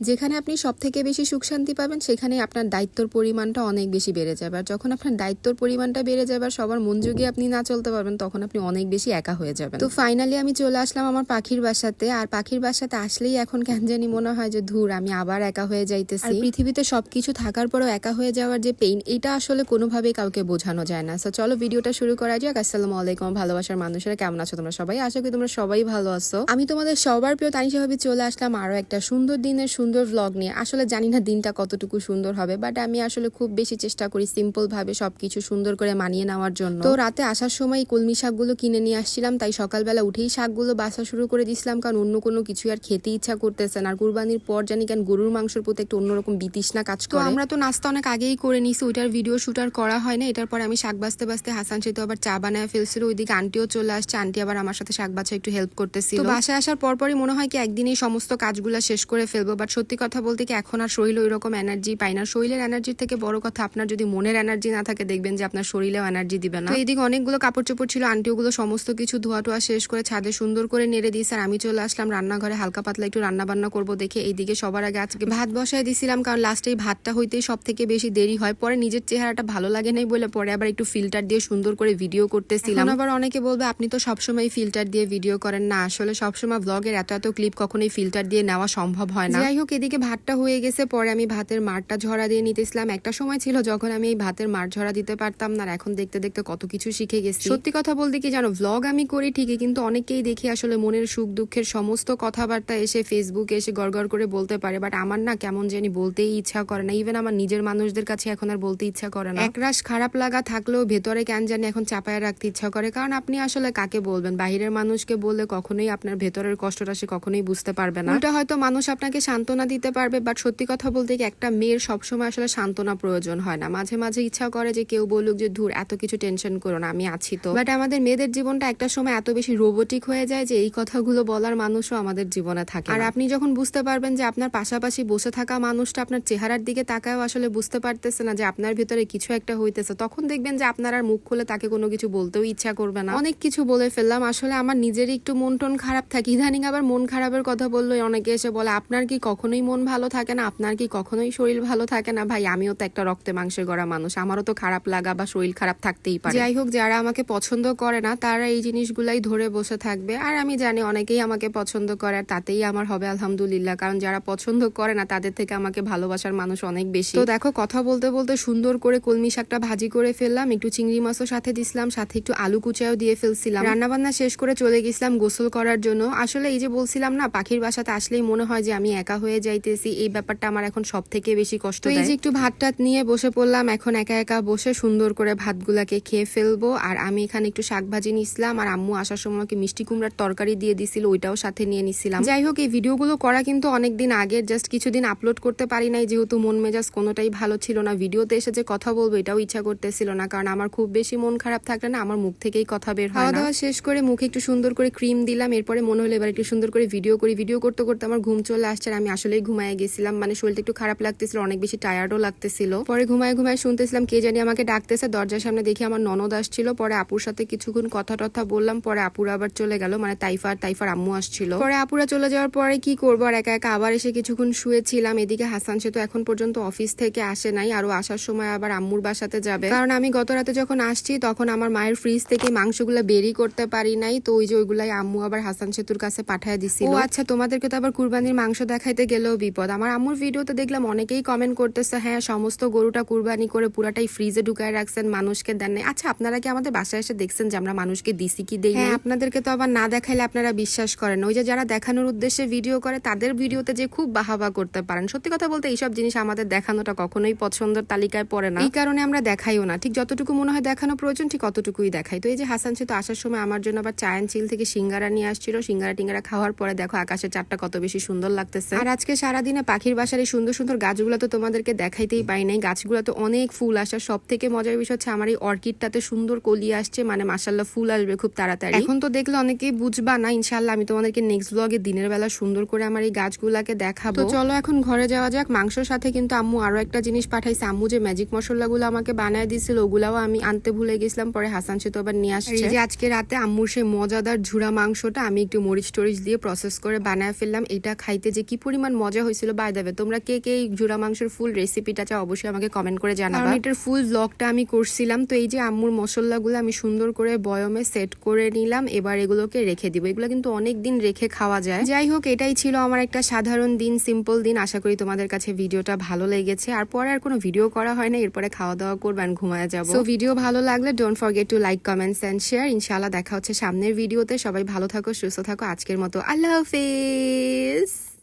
যেখানে আপনি সব থেকে বেশি সুখ শান্তি পাবেন, সেখানে আপনার দায়িত্বর পরিমাণটা অনেক বেশি বেড়ে যাবে। আর যখন আপনার দায়িত্বর পরিমাণটা বেড়ে যাবে সবার মন যুগে আপনি না চলতে পারবেন, তখন আপনি অনেক বেশি একা হয়ে যাবেন। তো ফাইনালি আমি চলে আসলাম আমার পাখির বাসাতে। আর পাখির বাসাতে আসলেই এখন কেন জানি মনে হয় যে, ধুর, আমি আবার একা হয়ে যাইতেছি। পৃথিবীতে সবকিছু থাকার পরেও একা হয়ে যাওয়ার যে পেইন এটা আসলে কোনোভাবেই কাউকে বোঝানো যায় না। তো চলো ভিডিওটা শুরু করা যাক। আসসালামু আলাইকুম, ভালোবাসার মানুষেরা, কেমন আছো তোমরা সবাই? আশা করি তোমরা সবাই ভালো আছো। আমি তোমাদের সবার প্রিয় তানিশা ভাবি চলে আসলাম আরও একটা সুন্দর দিনের সুন্দর ভ্লগ নিয়ে। আসলে জানি না দিনটা কতটুকু সুন্দর হবে বাট আমি আসলে খুব বেশি চেষ্টা করি সিম্পল ভাবে সবকিছু সুন্দর করে মানিয়ে নেওয়ার জন্য। তো রাতে আসার সময় কলমি শাকগুলো কিনে নিয়ে আসছিলাম তাই সকালবেলা উঠেই শাকগুলো বাসা শুরু করে দিছিলাম কারণ অন্য কোনো কিছু আর খেতে ইচ্ছা করতেছে না। আর কুরবানির পর জানি কেন গরুর মাংসের প্রতি একটা অন্যরকম বিতৃষ্ণা কাজ করে। আমরা তো নাস্তা অনেক আগেই করে নিছি ওইটার ভিডিও শুট আর করা হয় না। এটার পর আমি শাক বাঁচতে বাঁচতে হাসান সেতু আবার চা বানায় ফেলছিল ওইদিকে আন্টিও চলে আসছে আন্টি আবার আমার সাথে শাক বাছা একটু হেল্প করতেছিল। বাসায় আসার পরপরই মনে হয় কি একদিনই সমস্ত কাজগুলো শেষ করে ফেলব বাট সত্যি কথা বলতে কি এখন আর শরীর ওই রকম এনার্জি পাই না। শরীরের এনার্জির থেকে বড় কথা আপনার যদি মনের এনার্জি না থাকে দেখবেন যে আপনার শরীরেও এনার্জি দিবে না। তো এইদিকে অনেকগুলো কাপড় চোপড় ছিল আন্টি ওগুলো সমস্ত কিছু ধোয়া টোয়া শেষ করে ছাদে সুন্দর করে নেড়ে দিয়েছে আর আমি চলে আসলাম রান্নাঘরে হালকা পাতলা একটু রান্না বান্না করব দেখে এইদিকে সবার আগে আজকে ভাত বসায় দিছিলাম কারণ লাস্টে এই ভাতটা হইতেই সব থেকে বেশি দেরি হয়। পরে নিজের চেহারাটা ভালো লাগে নাই বলে পরে আবার একটু ফিল্টার দিয়ে সুন্দর করে ভিডিও করতেছিলাম। আবার অনেকে বলবে আপনি তো সবসময় ফিল্টার দিয়ে ভিডিও করেন। না আসলে সবসময় ব্লগের এত এত ক্লিপ কখনোই ফিল্টার দিয়ে নেওয়া সম্ভব হয় না। যাই হোক এদিকে ভাতটা হয়ে গেছে, পরে আমি ভাতের মারটা ঝরা দিয়ে নিতেছিলাম। একটা সময় ছিল যখন আমি এই ভাতের মার ঝরা দিতে পারতাম না এখন দেখতে দেখতে কত কিছু শিখে গেছি। সত্যি কথা বলতে কি জানো ব্লগ আমি করি ঠিকই, কিন্তু অনেকেই দেখি আসলে মনের সুখ দুঃখের সমস্ত কথাবার্তা এসে ফেসবুকে এসে গড়গড় করে বলতে পারে বাট আমার না কেমন জানি বলতেই ইচ্ছা করে না। ইভেন আমার নিজের মানুষদের কাছে এখন আর বলতে ইচ্ছা করে না। একরাশ খারাপ লাগা থাকলেও ভেতরে কেন জানি এখন চাপায় রাখতে ইচ্ছা করে, কারণ আপনি আসলে কাকে বলবেন? বাহিরের মানুষকে বললে কখনোই আপনার ভেতরের কষ্টটা সে কখনোই বুঝতে পারবে না। ওটা হয়তো মানুষ আপনাকে সান্ত্বনা দিতে পারবে বাট সত্যি কথা বলতে কি একটা মেয়ের সবসময় আসলে সান্ত্বনা প্রয়োজন হয় না। মাঝে মাঝে ইচ্ছা করে যে কেউ বলুক যে, ধুর, এত কিছু টেনশন করো না, আমি আছি তো। বাট আমাদের মেয়েদের জীবনটা একটা সময় এত বেশি রোবোটিক হয়ে যায় যে, এই কথাগুলো বলার মানুষও আমাদের জীবনে থাকে আর আপনি যখন বুঝতে পারবেন যে, আপনার পাশাপাশি বসে থাকা মানুষটা আপনার চেহারার দিকে তাকায়ও আসলে বুঝতে পারতেছে না যে, আপনার ভিতরে কিছু একটা হইতেছে, তখন দেখবেন যে, আপনার আর মুখ খুলে তাকে কোনো কিছু বলতেও ইচ্ছা করবে না। অনেক কিছু বলে ফেললাম, আসলে আমার নিজেরই একটু মন টন খারাপ থাকে। ইদানিং আবার মন খারাপের কথা বলল, অনেকে এসে বলে, আপনার কি কখনোই মন ভালো থাকে না, আপনার কি কখনোই শরীর ভালো থাকে না? ভাই, আমিও তো একটা রক্তে মাংসে গড়া মানুষ, আমারও তো খারাপ লাগা বা শরীর খারাপ থাকতেই পারে। যাই হোক, যারা আমাকে পছন্দ করে না, তারা এই জিনিসগুলাই ধরে বসে থাকবে। আর আমি জানি অনেকেই আমাকে পছন্দ করে আর তাতেই আমার হবে আলহামদুলিল্লাহ, কারণ যারা পছন্দ করে না, তাদের থেকে আমাকে ভালোবাসার মানুষ অনেক বেশি। তো দেখো, কথা বলতে বলতে সুন্দর করে কলমি শাকটা ভাজি করে ফেললাম, একটু চিংড়ি মাছও সাথে দিছিলাম, সাথে একটু আলু কুচাও দিয়ে ফেলছিলাম। রান্না বান্না শেষ করে চলে গেছিলাম গোসল করার জন্য। আসলে এই যে বলছিলাম না, পাখির বাসাতে আসলেই মনে হয় যে আমি একা হয়ে যাইতেছি এই ব্যাপারটা আমার এখন সব থেকে বেশি কষ্ট এই যে একটু ভাত টাত নিয়ে বসে পড়লাম এখন একা একা বসে সুন্দর করে ভাতগুলাকে খেয়ে ফেলব। আর আমি এখানে একটু শাক ভাজি নিছিলাম আর আম্মু আসার সময় আমাকে মিষ্টি কুমড়ার তরকারি দিয়ে দিছিল ওইটাও সাথে নিয়ে নিছিলাম। যাই হোক এই ভিডিওগুলো করা কিন্তু অনেকদিন আগের জাস্ট কিছুদিন আপলোড করতে পারি নাই যেহেতু মন মেজাজ কোনোটাই ভালো ছিল না। ভিডিওতে এসে যে কথা বলব এটাও ইচ্ছা করতেছিল না কারণ আমার খুব বেশি মন খারাপ থাকলে না আমার মুখ থেকেই কথা বের হয় খাওয়া দাওয়া শেষ করে মুখে একটু সুন্দর করে ক্রিম দিলাম এরপরে মনে হলো এবার একটু সুন্দর করে ভিডিও করি। ভিডিও করতে করতে আমার ঘুম চলে আসছে আর আমি আসলেই ঘুমায় গেছিলাম। মানে শরীরটা একটু খারাপ লাগতেছিল, অনেক বেশি টায়ার্ডও লাগতেছিল। পরে ঘুমায় ঘুমায় শুনতেছিলাম কে জানি আমাকে ডাকতেছে, দরজার সামনে দেখি আমার ননদ আসছিল। পরে আপুর সাথে কিছুক্ষণ কথা টথা বললাম, পরে আপুরা আবার চলে গেল মানে তাইফার তাইফার আম্মু আসছিল। পরে আপুরা চলে যাওয়ার পরে কি করব, আর একা একা আবার এসে কিছুক্ষণ শুয়েছিলাম। এদিকে হাসান সে তো এখন পর্যন্ত অফিস থেকে আসে নাই আরও আসার সময় আবার আম্মুর বাসাতে যাবে। কারণ আমি গত রাতে যখন আসছি, তখন আমার মায়ের ফ্রিজ থেকে মাংসগুলো বেরি করতে পারি নাই। তো ওই যে ওইগুলাই আম্মু আবার হাসান সেতুর কাছে পাঠায় দিছিল। আচ্ছা তোমাদেরকে তো আবার কুরবানির মাংস দেখাইতে গেলেও বিপদ। আমার আম্মুর ভিডিওতে দেখলাম অনেকেই কমেন্ট করতেছে হ্যাঁ সমস্ত গরুটা কুরবানি করে পুরাটাই ফ্রিজে ঢুকায় রাখছেন মানুষকে দেন নাই। আচ্ছা আপনারা কি আমাদের বাসায় এসে দেখছেন যে আমরা মানুষকে দিছি কি দেই হ্যাঁ আপনাদেরকে তো আবার না দেখাইলে আপনারা বিশ্বাস করেন। ওই যে যারা দেখানোর উদ্দেশ্যে ভিডিও করে তাদের ভিডিওতে যে খুব বাহাবা করতে পারেন। সত্যি কথা বলতে এইসব জিনিস আমাদের দেখানোটা কখনোই পছন্দের তালিকায় পড়ে না। এই কারণে আমরা দেখাইও না। ঠিক যতটুকু মনে হয় দেখানো প্রয়োজন ঠিক অতটুকুই দেখাই। তো এই যে হাসান সে তো আসার সময় আমার জন্য আবার চায়ন চিল থেকে সিঙ্গারা নিয়ে আসছিল। সিঙ্গারা টিঙ্গারা খাওয়ার পরে দেখো আকাশের চারটা কত বেশি সুন্দর লাগতেছে। আর আজকে সারাদিনে পাখির বাসার এই সুন্দর সুন্দর গাছগুলো তো তোমাদেরকে দেখাইতেই পাই নাই। গাছগুলো তো অনেক ফুল আসার সব থেকে মজার বিষয় হচ্ছে আমার এই অর্কিডটাতে সুন্দর কলি আসছে মানে মাসাল্লাহ ফুল আসবে খুব তাড়াতাড়ি। এখন তো দেখলে অনেকেই বুঝবা না ইনশাল্লাহ আমি তোমাদেরকে নেক্সট ব্লগে দিনের বেলা সুন্দর করে আমার এই গাছগুলাকে দেখাবো। চলো এখন ঘরে যাওয়া যাক মাংসর সাথে কিন্তু আম্মু আরও একটা জিনিস পাঠাইছে। আম্মু যে ম্যাজিক মশলাগুলো আমাকে বানায় দিছিল ওগুলাও আমি আনতে ভুলে গেছিলাম পরে হাসান সে তো আবার নিয়ে আসছে। যে আজকে রাতে আম্মুর সেই মজাদার ঝুড়া মাংসটা আমি একটু মরিচ টরিচ দিয়ে প্রসেস করে বানায় ফেললাম এটা খাইতে যে কি পরিমাণ পরিমাণ মজা হয়েছিল বাই দেবে তোমরা কে কে এই জুড়া মাংসের ফুল রেসিপিটা চাও অবশ্যই আমাকে কমেন্ট করে জানাবা। এটার ফুল ব্লগটা আমি করছিলাম তো এই যে আম্মুর মশলাগুলো আমি সুন্দর করে বয়মে সেট করে নিলাম এবার এগুলোকে রেখে দিব। এগুলো কিন্তু অনেক দিন রেখে খাওয়া যায়। যাই হোক এটাই ছিল আমার একটা সাধারণ দিন সিম্পল দিন। আশা করি তোমাদের কাছে ভিডিওটা ভালো লেগেছে। আর পরে আর কোনো ভিডিও করা হয় না এরপরে খাওয়া দাওয়া করব ঘুমায় যাব। তো ভিডিও ভালো লাগলে don't forget to like comments and share ইনশাআল্লাহ দেখা হচ্ছে সামনের ভিডিওতে সবাই ভালো থাকো সুস্থ থাকো। আজকের মতো আল্লাহ হাফেজ।